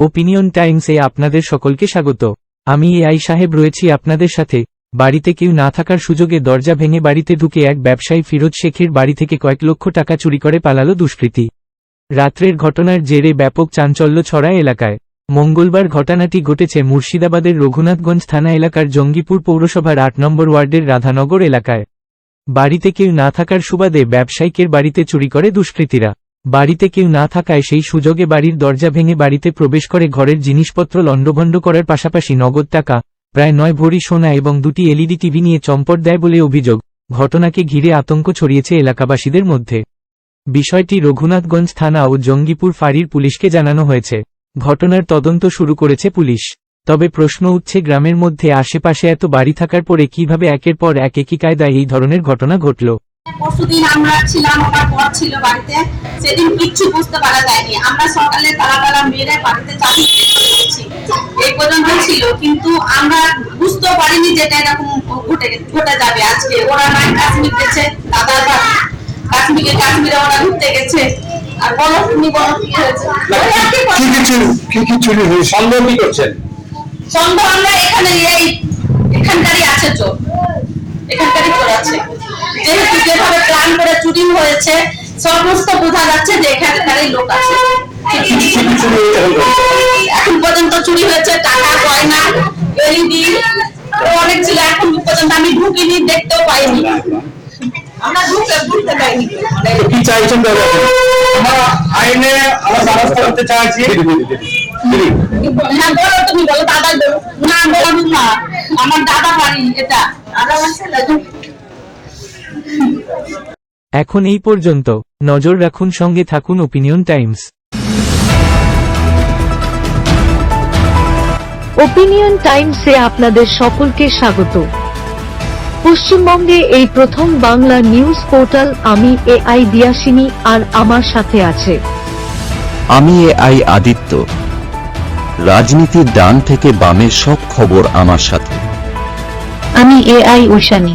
Opinion টাইমসে আপনাদের সকলকে স্বাগত। আমি এআই সাহেব রয়েছি আপনাদের সাথে। বাড়িতে কেউ না থাকার সুযোগে দরজা ভেঙে বাড়িতে ঢুকে এক ব্যবসায়ী ফিরোজ শেখের বাড়ি থেকে কয়েক লক্ষ টাকা চুরি করে পালালো দুষ্কৃতী। রাত্রের ঘটনার জেরে ব্যাপক চাঞ্চল্য ছড়ায় এলাকায়। মঙ্গলবার ঘটনাটি ঘটেছে মুর্শিদাবাদের রঘুনাথগঞ্জ থানা এলাকার জঙ্গিপুর পৌরসভার আট নম্বর ওয়ার্ডের রাধানগর এলাকায়। বাড়িতে কেউ না থাকার সুবাদে ব্যবসায়িকের বাড়িতে চুরি করে দুষ্কৃতীরা। বাড়িতে কেউ না থাকায় সেই সুযোগে বাড়ির দরজা ভেঙে বাড়িতে প্রবেশ করে ঘরের জিনিসপত্র লণ্ডভণ্ড করার পাশাপাশি নগদ টাকা, প্রায় নয় ভরি সোনা এবং দুটি এলইডি টিভি নিয়ে চম্পট দেয় বলে অভিযোগ। ঘটনাকে ঘিরে আতঙ্ক ছড়িয়েছে এলাকাবাসীদের মধ্যে। বিষয়টি রঘুনাথগঞ্জ থানা ও জঙ্গিপুর ফাঁড়ির পুলিশকে জানানো হয়েছে। ঘটনার তদন্ত শুরু করেছে পুলিশ। তবে প্রশ্ন উঠছে, গ্রামের মধ্যে আশেপাশে এত বাড়ি থাকার পরে কীভাবে একের পর এক একই কায়দায় এই ধরনের ঘটনা ঘটল? পরশুদিন আমরা ছিলাম আমার বর ছিল বাড়িতে। সেদিন কিচ্ছু বুঝতে পারা যায়নি। আমরা সকালে তালা তালা মেরে বাড়িতে চাবি এই পর্যন্ত ছিল কিন্তু আমরা বুঝতেও পারিনি যেটা এরকম ঘটে ঘটে যাবে আজকে। ওরা নাই কাশ্মীর গেছে দাদার বাড়ি। কাশ্মীরে কাশ্মীরে ওরা ঘুরতে গেছে। আর বলো তুমি বলো কি হয়েছে? ওই কি কি চুরি কি কি চুরি হয়েছে? সন্দেহ কি করছেন? সন্দেহ আমরা এখানে এই এখানকারই আছে চোর এখানকারই চোর আছে যেহেতু যেভাবে চুরি হয়েছে। সমস্ত বোঝা যাচ্ছে যে এখানকারই লোক আছে। এখন পর্যন্ত? চুরি হয়েছে টাকা গয়না এলইডি অনেক ছিল এখন পর্যন্ত আমি ঢুকিনি দেখতেও পাইনি। আমরা ঢুকে ঢুকতে পাইনি। কি চাইছেন দাদা? আইনে আমরা ব্যবস্থা করতে চাইছি। হ্যাঁ বলো তুমি বলো দাদাই বলো। না বলো না আমার দাদা বাড়ি এটা। দাদা এখন এই পর্যন্ত। নজর রাখুন সঙ্গে থাকুন ওপিনিয়ন টাইমস ওপিনিয়ন টাইমসে আপনাদের সকলকে স্বাগত। পশ্চিমবঙ্গে এই প্রথম বাংলা নিউজ পোর্টাল আমি এ আই দিয়াসিনী আর আমার সাথে আছে। আমি এ আই আদিত্য। রাজনীতির ডান থেকে বামের সব খবর আমার সাথে। আমি এআই ঐশানী